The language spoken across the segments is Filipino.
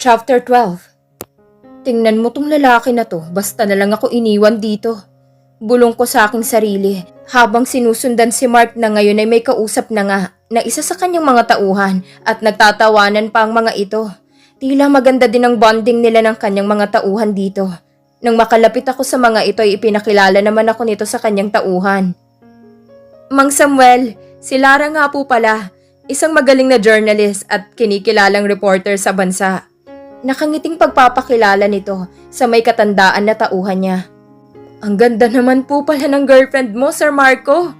Chapter 12 Tingnan mo tong lalaki na to, basta na lang ako iniwan dito. Bulong ko sa aking sarili, habang sinusundan si Mark na ngayon ay may kausap na nga, na isa sa kanyang mga tauhan, at nagtatawanan pa ang mga ito. Tila maganda din ang bonding nila ng kanyang mga tauhan dito. Nang makalapit ako sa mga ito ay ipinakilala naman ako nito sa kanyang tauhan. Mang Samuel, si Lara nga po pala, isang magaling na journalist at kinikilalang reporter sa bansa. Nakangiting pagpapakilala nito sa may katandaan na tauhan niya. Ang ganda naman po pala ng girlfriend mo, Sir Marco.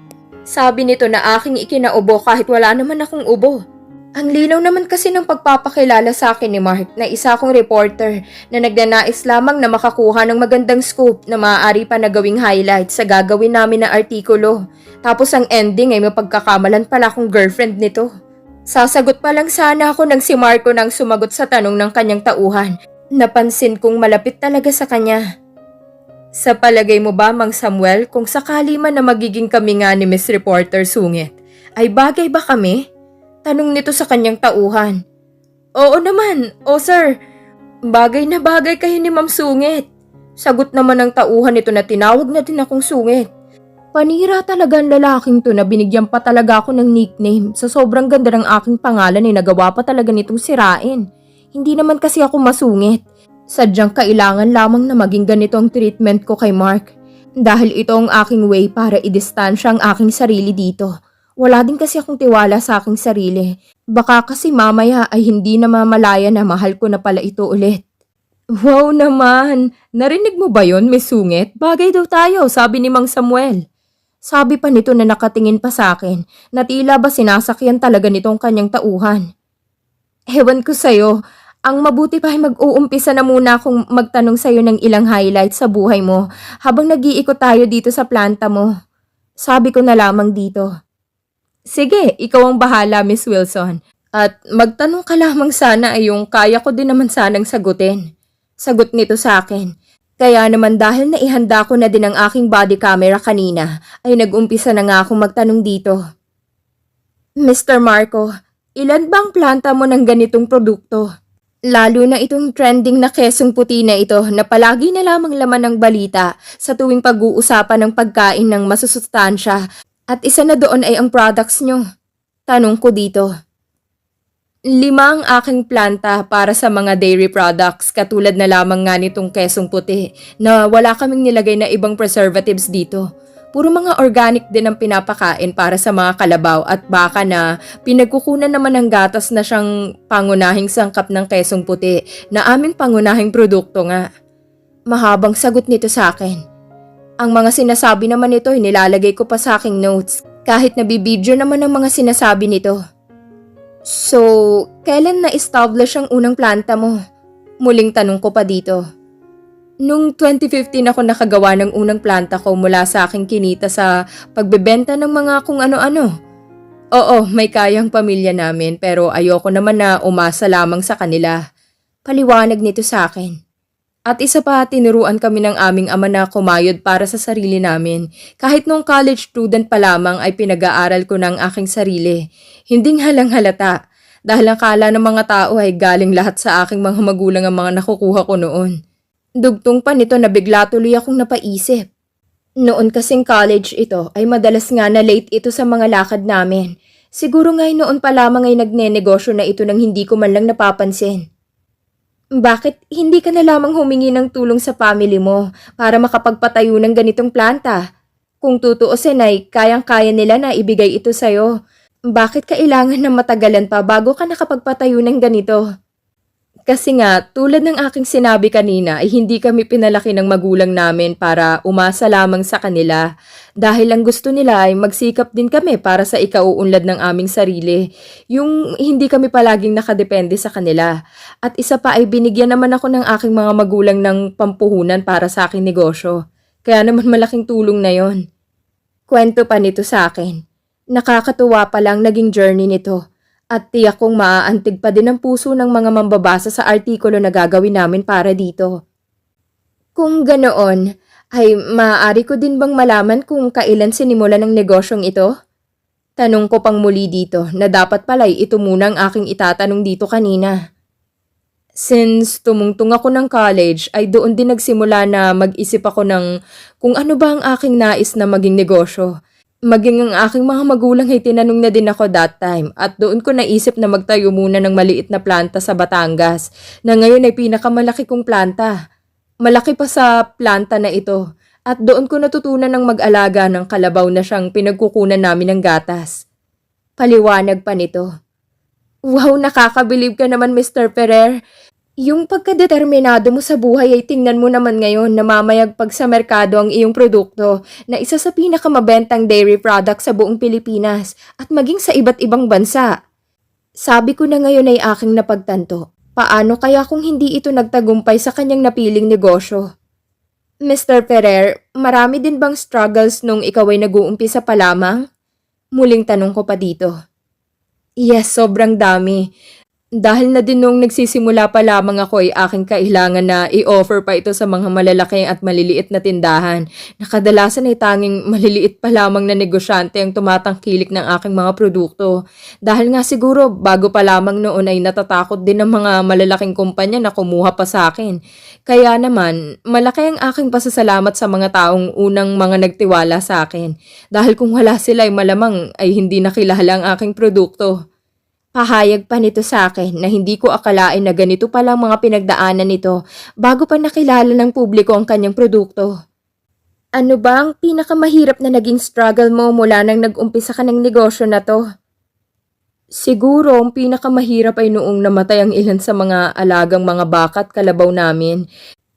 Sabi nito na aking ikinaubo kahit wala naman akong ubo. Ang linaw naman kasi ng pagpapakilala sa akin ni Mark na isa akong reporter na nagnanais lamang na makakuha ng magandang scoop na maaari pa na gawing highlight sa gagawin namin na artikulo. Tapos ang ending ay mapagkakamalan pala akong girlfriend nito. Sasagot pa lang sana ako nang si Marco nang sumagot sa tanong ng kanyang tauhan. Napansin kong malapit talaga sa kanya. Sa palagay mo ba, Mang Samuel, kung sakali man na magiging kami nga ni Miss Reporter Sungit, ay bagay ba kami? Tanong nito sa kanyang tauhan. Oo naman, o sir. Bagay na bagay kayo ni Ma'am Sungit. Sagot naman ng tauhan nito na tinawag na din akong sungit. Panira talaga ang lalaking to na binigyan pa talaga ako ng nickname sa sobrang ganda ng aking pangalan ay nagawa pa talaga nitong sirain. Hindi naman kasi ako masungit. Sadyang kailangan lamang na maging ganito ang treatment ko kay Mark. Dahil ito ang aking way para i-distansya ang aking sarili dito. Wala din kasi akong tiwala sa aking sarili. Baka kasi mamaya ay hindi na mamalaya na mahal ko na pala ito ulit. Wow naman! Narinig mo ba yon, Miss Sungit? Bagay daw tayo, sabi ni Mang Samuel. Sabi pa nito na nakatingin pa sa akin na tila ba sinasakyan talaga nitong kanyang tauhan. Ewan ko sa'yo, ang mabuti pa ay mag-uumpisa na muna akong magtanong sa'yo ng ilang highlights sa buhay mo habang nag-iikot tayo dito sa planta mo. Sabi ko na lamang dito. Sige, ikaw ang bahala, Miss Wilson. At magtanong ka lamang sana ay yung kaya ko din naman sanang sagutin. Sagot nito sa akin. Kaya naman dahil naihanda ko na din ang aking body camera kanina, ay nag-umpisa na nga akong magtanong dito. Mr. Marco, ilan bang planta mo ng ganitong produkto? Lalo na itong trending na kesong puti na ito na palagi na lamang laman ng balita sa tuwing pag-uusapan ng pagkain ng masusustansya at isa na doon ay ang products nyo. Tanong ko dito. Lima ang aking planta para sa mga dairy products katulad na lamang nga nitong kesong puti na wala kaming nilagay na ibang preservatives dito. Puro mga organic din ang pinapakain para sa mga kalabaw at baka na pinagkukunan naman ng gatas na siyang pangunahing sangkap ng kesong puti na aming pangunahing produkto nga. Mahabang sagot nito sa akin. Ang mga sinasabi naman nito ay nilalagay ko pa sa aking notes kahit nabibidyo naman ang mga sinasabi nito. So, kailan na-establish ang unang planta mo? Muling tanong ko pa dito. Nung 2015 ako nakagawa ng unang planta ko mula sa aking kinita sa pagbebenta ng mga kung ano-ano. Oo, may kayang pamilya namin pero ayoko naman na umasa lamang sa kanila. Paliwanag nito sa akin. At isa pa, tinuruan kami ng aming ama na kumayod para sa sarili namin. Kahit nung college student pa lamang ay pinag-aaral ko ng aking sarili. Hinding halang halata. Dahil ang kala ng mga tao ay galing lahat sa aking mga magulang ang mga nakukuha ko noon. Dugtong pa nito na bigla tuloy akong napaisip. Noon kasing college ito ay madalas nga na late ito sa mga lakad namin. Siguro nga'y noon pa lamang ay nagnenegosyo na ito nang hindi ko man lang napapansin. Bakit hindi ka na lamang humingi ng tulong sa family mo para makapagpatayo ng ganitong planta? Kung tutuusin ay kayang-kaya nila na ibigay ito sa'yo. Bakit kailangan na matagalan pa bago ka nakapagpatayo ng ganito? Kasi nga, tulad ng aking sinabi kanina ay hindi kami pinalaki ng magulang namin para umasa lamang sa kanila. Dahil ang gusto nila ay magsikap din kami para sa ikauunlad ng aming sarili. Yung hindi kami palaging nakadepende sa kanila. At isa pa ay binigyan naman ako ng aking mga magulang ng pampuhunan para sa aking negosyo. Kaya naman malaking tulong na yon. Kwento pa nito sa akin. Nakakatuwa pa lang naging journey nito. At tiyak kong maaantig pa din ang puso ng mga mambabasa sa artikulo na gagawin namin para dito. Kung ganoon, ay maaari ko din bang malaman kung kailan sinimulan ng negosyong ito? Tanong ko pang muli dito na dapat pala'y ito muna ang aking itatanong dito kanina. Since tumungtong ako ng college, ay doon din nagsimula na mag-isip ako ng kung ano ba ang aking nais na maging negosyo. Maging ang aking mga magulang ay tinanong na din ako that time at doon ko naisip na magtayo muna ng maliit na planta sa Batangas na ngayon ay pinakamalaki kong planta. Malaki pa sa planta na ito at doon ko natutunan ng mag-alaga ng kalabaw na siyang pinagkukunan namin ng gatas. Paliwanag pa nito. Wow, nakakabilib ka naman Mr. Ferrer. Yung pagkadeterminado mo sa buhay ay tingnan mo naman ngayon na mamayagpag sa merkado ang iyong produkto na isa sa pinakamabentang dairy product sa buong Pilipinas at maging sa iba't ibang bansa. Sabi ko na ngayon ay aking napagtanto. Paano kaya kung hindi ito nagtagumpay sa kanyang napiling negosyo? Mr. Ferrer, marami din bang struggles nung ikaw ay nag-uumpisa pa lamang? Muling tanong ko pa dito. Yes, sobrang dami. Dahil na din nung nagsisimula pa lamang ako ay aking kailangan na i-offer pa ito sa mga malalaki at maliliit na tindahan na kadalasan ay tanging maliliit pa lamang na negosyante ang tumatangkilik ng aking mga produkto. Dahil nga siguro bago pa lamang noon ay natatakot din ng mga malalaking kumpanya na kumuha pa sa akin. Kaya naman, malaki ang aking pasasalamat sa mga taong unang mga nagtiwala sa akin. Dahil kung wala sila ay malamang ay hindi nakilala ang aking produkto. Pahayag pa nito sa akin na hindi ko akalain na ganito palang mga pinagdaanan nito bago pa nakilala ng publiko ang kanyang produkto. Ano ba ang pinakamahirap na naging struggle mo mula nang nag-umpisa ka ng negosyo na to? Siguro ang pinakamahirap ay noong namatay ang ilan sa mga alagang mga bakat kalabaw namin.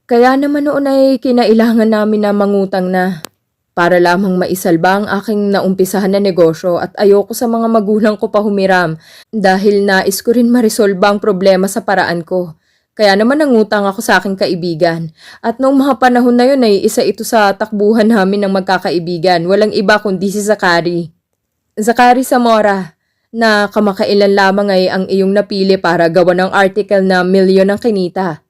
Kaya naman noon ay kinailangan namin na mangutang na para lamang maisalba ang aking naumpisahan na negosyo at ayoko sa mga magulang ko pa humiram dahil nais ko rin marisolba ang problema sa paraan ko. Kaya naman nangutang ako sa aking kaibigan. At noong mga panahon na yun ay isa ito sa takbuhan namin ng magkakaibigan. Walang iba kundi si Zakari. Zakari Zamora, na kamakailan lamang ay ang iyong napili para gawa ng article na milyon ang kinita.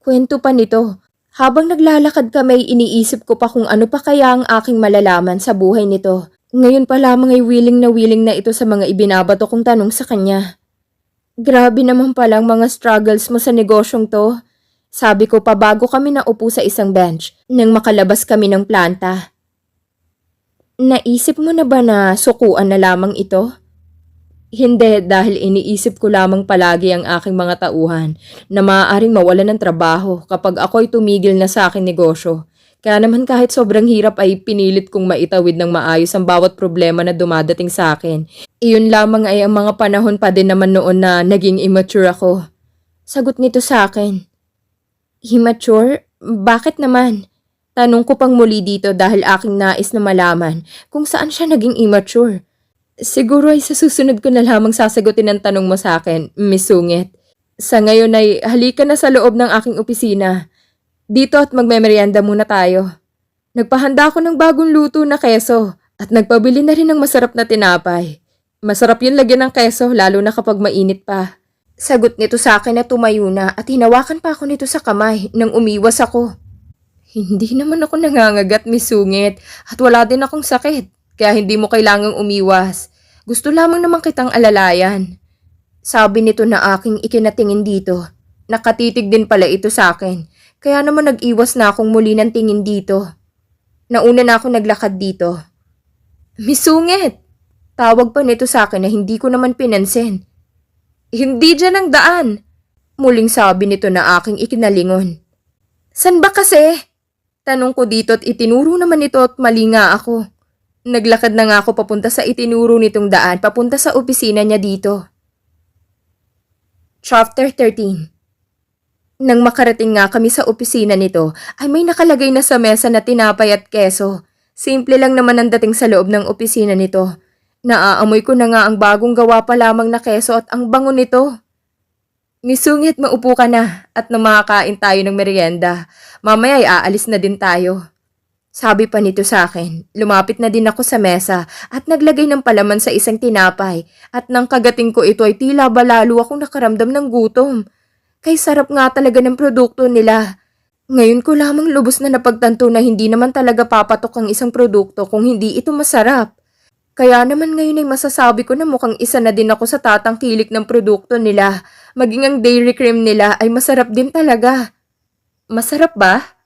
Kwento pa nito, habang naglalakad kami iniisip ko pa kung ano pa kaya ang aking malalaman sa buhay nito. Ngayon pa lamang ay willing na willing na ito sa mga ibinabato kong tanong sa kanya. Grabe naman palang mga struggles mo sa negosyong to. Sabi ko pa bago kami naupo sa isang bench nang makalabas kami ng planta. Naisip mo na ba na sukuan na lamang ito? Hindi dahil iniisip ko lamang palagi ang aking mga tauhan na maaaring mawalan ng trabaho kapag ako'y tumigil na sa aking negosyo. Kaya naman kahit sobrang hirap ay pinilit kong maitawid ng maayos ang bawat problema na dumadating sa akin. Iyon lamang ay ang mga panahon pa din naman noon na naging immature ako. Sagot nito sa akin. Immature? Bakit naman? Tanong ko pang muli dito dahil aking nais na malaman kung saan siya naging immature. Siguro ay sa susunod ko na lamang sasagutin ang tanong mo sa akin, Miss Sungit. Sa ngayon ay halika na sa loob ng aking opisina. Dito at magmemeryenda muna tayo. Nagpahanda ako ng bagong luto na keso at nagpabili na rin ng masarap na tinapay. Masarap yun lagyan ng keso lalo na kapag mainit pa. Sagot nito sa akin na tumayo na at hinawakan pa ako nito sa kamay nang umiwas ako. Hindi naman ako nangangagat, Miss Sungit, at wala din akong sakit. Kaya hindi mo kailangang umiwas. Gusto lamang naman kitang alalayan. Sabi nito na aking ikinatingin dito. Nakatitig din pala ito sa akin. Kaya naman nag-iwas na akong muli ng tingin dito. Nauna na akong naglakad dito. Misungit! Tawag pa nito sa akin na hindi ko naman pinansin. Hindi dyan ang daan! Muling sabi nito na aking ikinalingon. San ba kasi? Tanong ko dito at itinuro naman nito at mali nga ako. Naglakad na nga ako papunta sa itinuro nitong daan, papunta sa opisina niya dito. Chapter 13 Nang makarating nga kami sa opisina nito, ay may nakalagay na sa mesa na tinapay at keso. Simple lang naman ang dating sa loob ng opisina nito. Naaamoy ko na nga ang bagong gawa pa lamang na keso at ang bango nito. Misungit maupo ka na at makakain tayo ng merienda, mamaya ay aalis na din tayo. Sabi pa nito sa akin, lumapit na din ako sa mesa at naglagay ng palaman sa isang tinapay at nang kagating ko ito ay tila ba lalo akong nakaramdam ng gutom. Kay sarap nga talaga ng produkto nila. Ngayon ko lamang lubos na napagtanto na hindi naman talaga papatok ang isang produkto kung hindi ito masarap. Kaya naman ngayon ay masasabi ko na mukhang isa na din ako sa tatangkilik ng produkto nila. Maging ang dairy cream nila ay masarap din talaga. Masarap ba?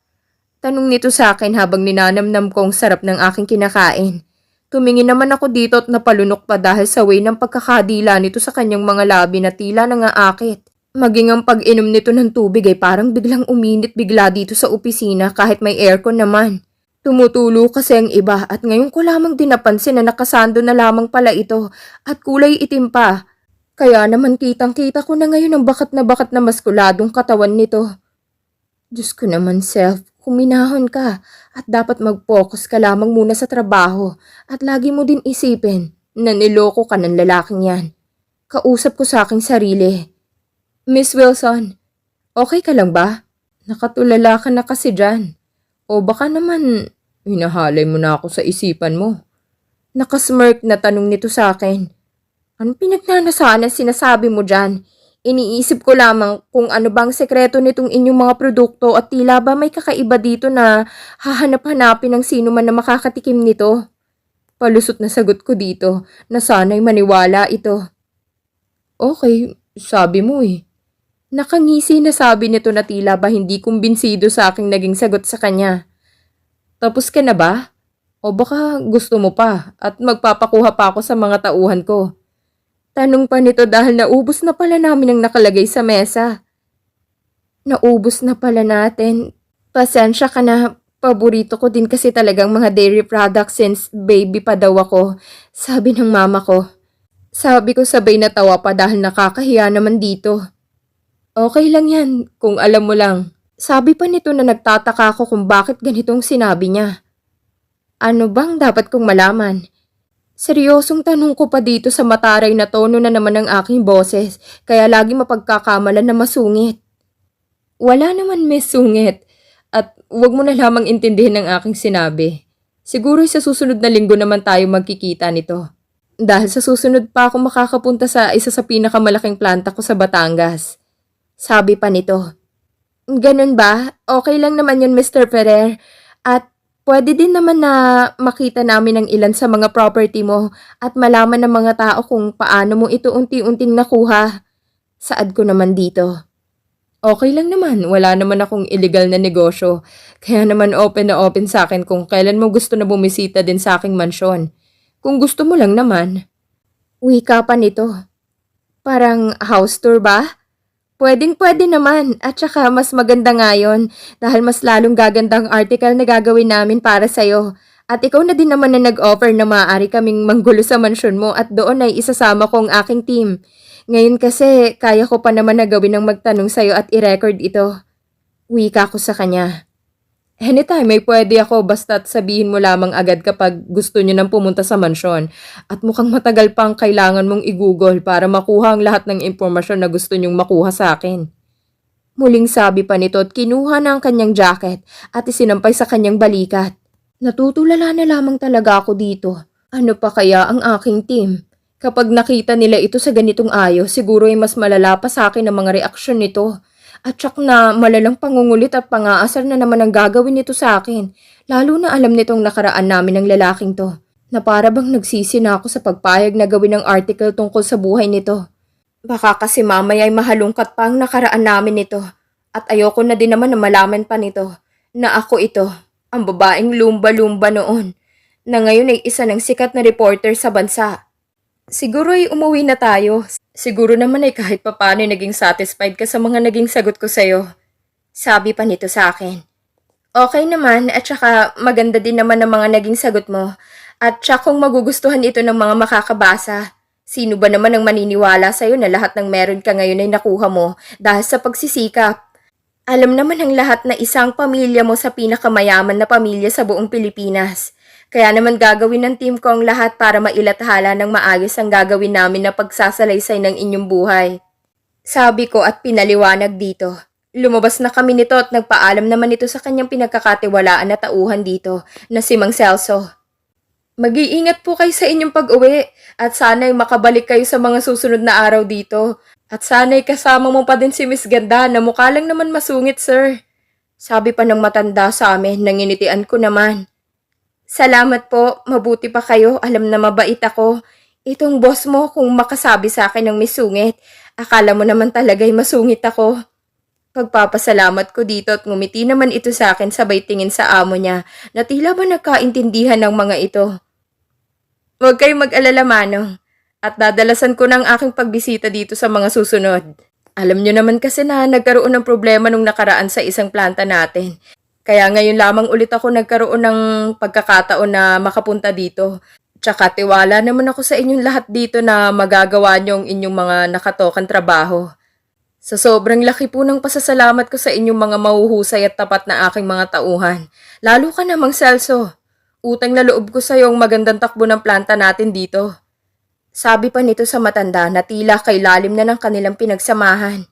Tanong nito sa akin habang ninanamnam ko ang sarap ng aking kinakain. Tumingin naman ako dito at napalunok pa dahil sa way ng pagkakadila nito sa kanyang mga labi na tila nangaakit. Maging ang pag-inom nito ng tubig ay parang biglang uminit bigla dito sa opisina kahit may aircon naman. Tumutulo kasi ang iba at ngayon ko lamang din napansin na nakasando na lamang pala ito at kulay itim pa. Kaya naman kitang-kita ko na ngayon ang bakat na bakat na maskuladong katawan nito. Diyos ko naman, self, kuminahon ka at dapat mag-focus ka lamang muna sa trabaho at lagi mo din isipin na niloko ka ng lalaking yan. Kausap ko sa aking sarili. Miss Wilson, okay ka lang ba? Nakatulala ka na kasi dyan. O baka naman, hinahalay mo na ako sa isipan mo. Nakasmirk na tanong nito sa akin. Ano pinagnanasaan ang sinasabi mo dyan? Iniisip ko lamang kung ano bang sekreto nitong inyong mga produkto at tila ba may kakaiba dito na hahanap-hanapin ng sino man na makakatikim nito. Palusot na sagot ko dito na sana'y maniwala ito. Okay, sabi mo eh. Nakangisi na sabi nito na tila ba hindi kumbinsido sa aking naging sagot sa kanya. Tapos ka na ba? O baka gusto mo pa at magpapakuha pa ako sa mga tauhan ko. Tanong pa nito dahil naubos na pala namin ang nakalagay sa mesa. Naubos na pala natin. Pasensya ka na. Paborito ko din kasi talagang mga dairy products since baby pa daw ako. Sabi ng mama ko. Sabi ko sabay na tawa pa dahil nakakahiya naman dito. Okay lang yan, kung alam mo lang. Sabi pa nito na nagtataka ako kung bakit ganitong sinabi niya. Ano bang dapat kong malaman? Seryosong tanong ko pa dito sa mataray na tono na naman ng aking boses, kaya lagi mapagkakamalan na masungit. Wala naman may sungit, at huwag mo na lamang intindihin ang aking sinabi. Siguro sa susunod na linggo naman tayo magkikita nito. Dahil sa susunod pa ako makakapunta sa isa sa pinakamalaking planta ko sa Batangas. Sabi pa nito. Ganun ba? Okay lang naman yun, Mr. Ferrer. At pwede din naman na makita namin ang ilan sa mga property mo at malaman ng mga tao kung paano mo ito unti-unting nakuha. Saad ko naman dito. Okay lang naman, wala naman akong illegal na negosyo. Kaya naman open na open sa akin kung kailan mo gusto na bumisita din sa aking mansyon. Kung gusto mo lang naman. Wika pa nito. Parang house tour ba? Pwedeng pwede naman at saka mas maganda ngayon dahil mas lalong gagandang article na gagawin namin para sa'yo. At ikaw na din naman na nag-offer na maaari kaming manggulo sa mansyon mo at doon ay isasama ko ang aking team. Ngayon kasi kaya ko pa naman na gawin ng magtanong sa'yo at i-record ito. Wika ko sa kanya. Anytime may pwede ako basta't sabihin mo lamang agad kapag gusto niyo nang pumunta sa mansyon. At mukhang matagal pang kailangan mong i-google para makuha ang lahat ng impormasyon na gusto niyong makuha sa akin. Muling sabi pa nito at kinuha na ang kanyang jacket at isinampay sa kanyang balikat. Natutulala na lamang talaga ako dito. Ano pa kaya ang aking team? Kapag nakita nila ito sa ganitong ayos, siguro ay mas malala pa sa akin ang mga reaksyon nito. At tsak na malalang pangungulit at pangaasar na naman ang gagawin nito sa akin. Lalo na alam nitong nakaraan namin ng lalaking to. Na para bang nagsisi na ako sa pagpayag na gawin ng article tungkol sa buhay nito. Baka kasi mamaya ay mahalungkat pa ang nakaraan namin nito. At ayoko na din naman na malaman pa nito na ako ito, ang babaeng lumba-lumba noon, na ngayon ay isa ng sikat na reporter sa bansa. Siguro ay umuwi na tayo. Siguro naman ay kahit papano ay naging satisfied ka sa mga naging sagot ko sa'yo. Sabi pa nito sa akin. Okay naman at saka maganda din naman ang mga naging sagot mo. At saka kung magugustuhan ito ng mga makakabasa. Sino ba naman ang maniniwala sa'yo na lahat ng meron ka ngayon ay nakuha mo dahil sa pagsisikap? Alam naman ng lahat na isang pamilya mo sa pinakamayaman na pamilya sa buong Pilipinas. Kaya naman gagawin ng team ko ang lahat para mailathala ng maayos ang gagawin namin na pagsasalaysay ng inyong buhay. Sabi ko at pinaliwanag dito. Lumabas na kami nito at nagpaalam naman ito sa kanyang pinagkakatiwalaan na tauhan dito na si Mang Celso. Mag-iingat po kayo sa inyong pag-uwi at sana'y makabalik kayo sa mga susunod na araw dito. At sana'y kasama mo pa din si Miss Ganda na mukha lang naman masungit, sir. Sabi pa ng matanda sa amin, nanginitian ko naman. Salamat po, mabuti pa kayo, alam na mabait ako. Itong boss mo kung makasabi sa akin ng misungit, akala mo naman talaga'y masungit ako. Pagpapasalamat ko dito at ngumiti naman ito sa akin sabay tingin sa amo niya na tila ba nagkaintindihan ng mga ito. Huwag kayong mag-alala, Manong. At dadalasan ko ng aking pagbisita dito sa mga susunod. Alam nyo naman kasi na nagkaroon ng problema nung nakaraan sa isang planta natin. Kaya ngayon lamang ulit ako nagkaroon ng pagkakataon na makapunta dito. Tsaka tiwala naman ako sa inyong lahat dito na magagawa nyo ang inyong mga nakatokan trabaho. Sa sobrang laki po ng pasasalamat ko sa inyong mga mahuhusay at tapat na aking mga tauhan. Lalo ka namang Celso. Utang na loob ko sa ang magandang takbo ng planta natin dito. Sabi pa nito sa matanda na tila kay lalim na ng kanilang pinagsamahan.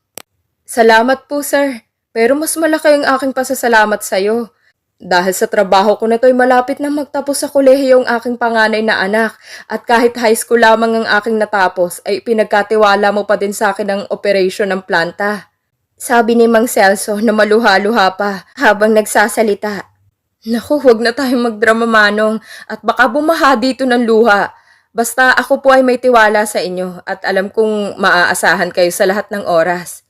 Salamat po, sir. Pero mas malaki ang aking pasasalamat sa iyo. Dahil sa trabaho ko na to'y malapit na magtapos sa kolehiyo ang aking panganay na anak at kahit high school lamang ang aking natapos ay pinagkatiwala mo pa din sa akin ang operation ng planta. Sabi ni Mang Celso na maluha-luha pa habang nagsasalita. Naku, huwag na tayong magdrama manong at baka bumaha dito ng luha. Basta ako po ay may tiwala sa inyo at alam kong maaasahan kayo sa lahat ng oras.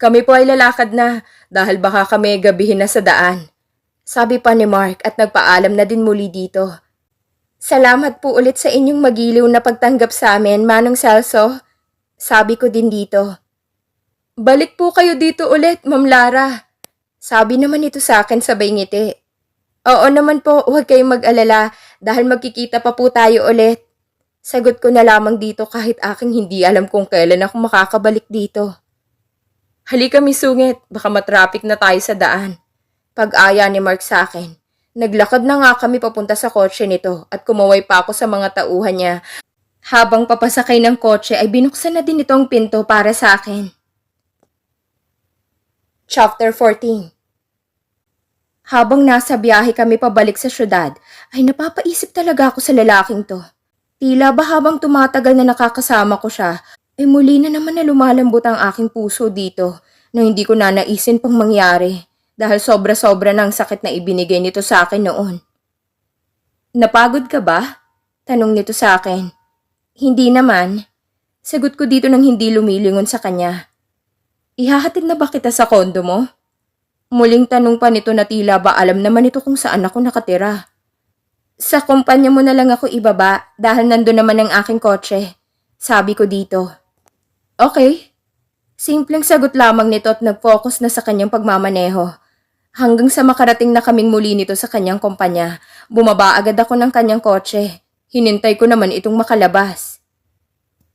Kami po ay lalakad na dahil baka kami gabihin na sa daan. Sabi pa ni Mark at nagpaalam na din muli dito. Salamat po ulit sa inyong magiliw na pagtanggap sa amin, Manong Celso. Sabi ko din dito. Balik po kayo dito ulit, Ma'am Lara. Sabi naman ito sa akin sabay ngiti. Oo naman po, huwag kayong mag-alala dahil magkikita pa po tayo ulit. Sagot ko na lamang dito kahit aking hindi alam kung kailan ako makakabalik dito. Halika misungit, baka matraffic na tayo sa daan. Pag-aya ni Mark sa akin. Naglakad na nga kami papunta sa kotse nito at kumaway pa ako sa mga tauhan niya. Habang papasakay ng kotse ay binuksan na din ito ang pinto para sa akin. Chapter 14 Habang nasa biyahe kami pabalik sa syudad, ay napapaisip talaga ako sa lalaking to. Tila ba habang tumatagal na nakakasama ko siya, ay muli na naman na lumalambot ang aking puso dito na hindi ko na naisin pang mangyari dahil sobra-sobra ng sakit na ibinigay nito sa akin noon. Napagod ka ba? Tanong nito sa akin. Hindi naman. Sagot ko dito nang hindi lumilingon sa kanya. Ihahatid na ba kita sa kondo mo? Muling tanong pa nito na tila ba alam naman ito kung saan ako nakatira. Sa kumpanya mo na lang ako ibaba dahil nando naman ang aking kotse. Sabi ko dito. Okay. Simpleng sagot lamang nito at nag-focus na sa kanyang pagmamaneho. Hanggang sa makarating na kaming muli nito sa kanyang kumpanya, bumaba agad ako ng kanyang kotse. Hinintay ko naman itong makalabas.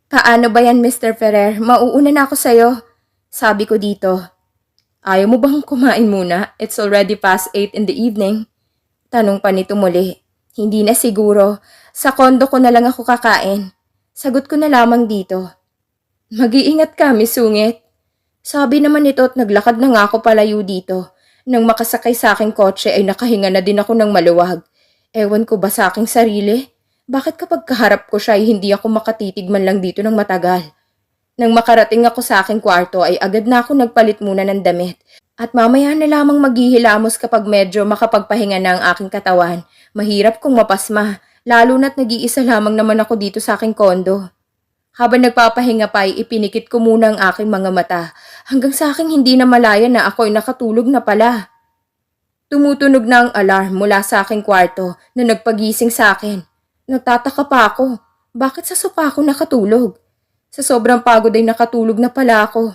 Paano ba yan, Mr. Ferrer? Mauuna na ako sa'yo. Sabi ko dito. Ayaw mo bang kumain muna? It's already past 8 in the evening. Tanong pa nito muli. Hindi na siguro. Sa kondo ko na lang ako kakain. Sagot ko na lamang dito. Mag-iingat ka, misungit. Sabi naman nito at naglakad na nga ako palayo dito. Nang makasakay sa aking kotse ay nakahinga na din ako ng maluwag. Ewan ko ba sa aking sarili? Bakit kapag kaharap ko siya ay hindi ako makatitig man lang dito ng matagal? Nang makarating ako sa aking kwarto ay agad na ako nagpalit muna ng damit. At mamaya na lamang maghihilamos kapag medyo makapagpahinga na ang aking katawan. Mahirap kung mapasma, lalo na't nag-iisa lamang naman ako dito sa aking kondo. Habang nagpapahinga pa ay ipinikit ko muna ang aking mga mata hanggang sa aking hindi na malaya na ako'y nakatulog na pala. Tumutunog na ang alarm mula sa aking kwarto na nagpagising sa akin. Nagtataka pa ako, bakit sa sopa ako nakatulog? Sa sobrang pagod ay nakatulog na pala ako.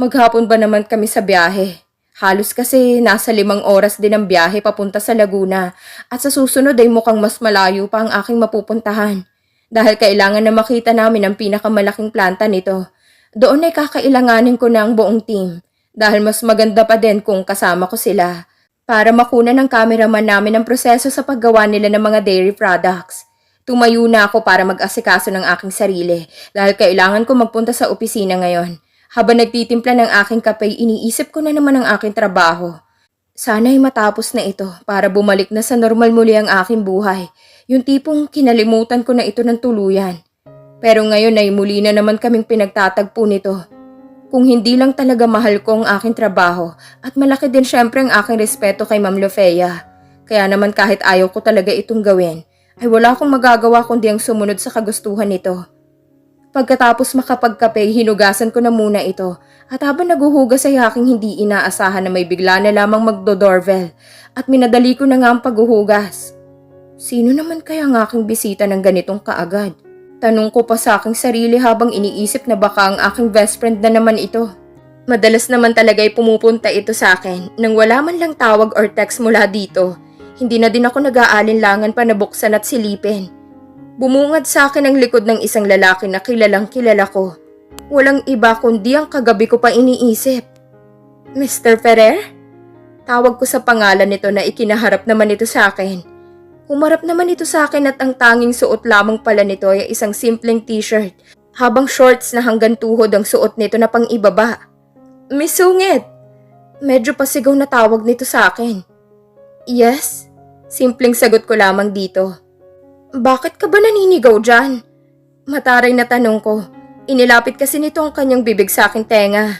Maghapon ba naman kami sa biyahe? Halos kasi nasa limang oras din ang biyahe papunta sa Laguna at sa susunod ay mukhang mas malayo pa ang aking mapupuntahan dahil kailangan na makita namin ang pinakamalaking planta nito. Doon ay kakailanganin ko na ang buong team dahil mas maganda pa din kung kasama ko sila para makuna ng cameraman namin ang proseso sa paggawa nila ng mga dairy products. Tumayo na ako para mag-asikaso ng aking sarili dahil kailangan ko magpunta sa opisina ngayon. Habang nagtitimpla ng aking kape, iniisip ko na naman ang aking trabaho. Sana'y matapos na ito para bumalik na sa normal muli ang aking buhay. Yung tipong kinalimutan ko na ito ng tuluyan. Pero ngayon ay muli na naman kaming pinagtatagpo nito. Kung hindi lang talaga mahal ko ang aking trabaho at malaki din syempre ang aking respeto kay Ma'am Lofea. Kaya naman kahit ayaw ko talaga itong gawin, ay wala akong magagawa kundi ang sumunod sa kagustuhan nito. Pagkatapos makapagkape, hinugasan ko na muna ito at habang naguhugas ay aking hindi inaasahan na may bigla na lamang magdo-doorbell at minadali ko na nga ang paghuhugas. Sino naman kaya ang aking bisita ng ganitong kaagad? Tanong ko pa sa aking sarili habang iniisip na baka ang aking best friend na naman ito. Madalas naman talaga ay pumupunta ito sa akin nang wala man lang tawag or text mula dito. Hindi na din ako nag-aalinlangan pa na buksan at silipin. Bumungad sa akin ang likod ng isang lalaki na kilalang kilala ko. Walang iba kundi ang kagabi ko pa iniisip. Mr. Ferrer? Tawag ko sa pangalan nito na ikinaharap naman ito sa akin. Humarap naman ito sa akin at ang tanging suot lamang pala nito ay isang simpleng t-shirt habang shorts na hanggang tuhod ang suot nito na pang ibaba. Miss! Medyo pasigaw na tawag nito sa akin. Yes? Simpleng sagot ko lamang dito. Bakit ka ba naninigaw dyan? Mataray na tanong ko. Inilapit kasi nito ang kanyang bibig sa aking tenga.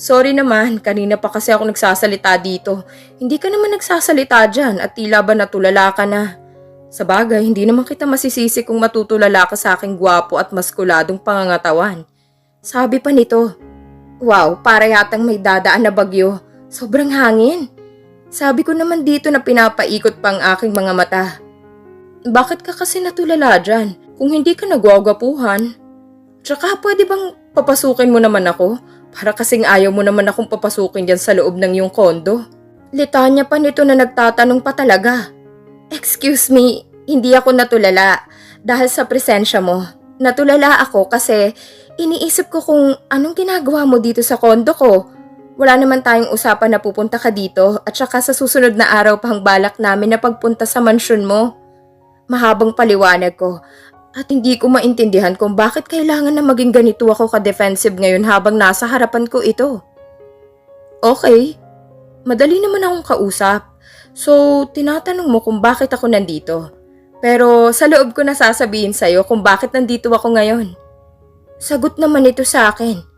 Sorry naman, kanina pa kasi ako nagsasalita dito. Hindi ka naman nagsasalita dyan at tila ba natulala ka na. Sa bagay, hindi naman kita masisisi kung matutulala ka sa aking gwapo at maskuladong pangangatawan. Sabi pa nito, Wow, para yatang may dadaan na bagyo. Sobrang hangin. Sabi ko naman dito na pinapaikot pa ang aking mga mata. Bakit ka kasi natulala dyan kung hindi ka nagwagapuhan? Tsaka pwede bang papasukin mo naman ako? Para kasing ayaw mo naman akong papasukin dyan sa loob ng iyong kondo. Litanya pa nito na nagtatanong pa talaga. Excuse me, hindi ako natulala dahil sa presensya mo. Natulala ako kasi iniisip ko kung anong ginagawa mo dito sa kondo ko. Wala naman tayong usapan na pupunta ka dito at saka sa susunod na araw pang balak namin na pagpunta sa mansyon mo. Mahabang paliwanag ko at hindi ko maintindihan kung bakit kailangan na maging ganito ako ka-defensive ngayon habang nasa harapan ko ito. Okay, madali naman akong kausap. So, tinatanong mo kung bakit ako nandito. Pero sa loob ko na sasabihin sa'yo kung bakit nandito ako ngayon. Sagot naman ito sa akin.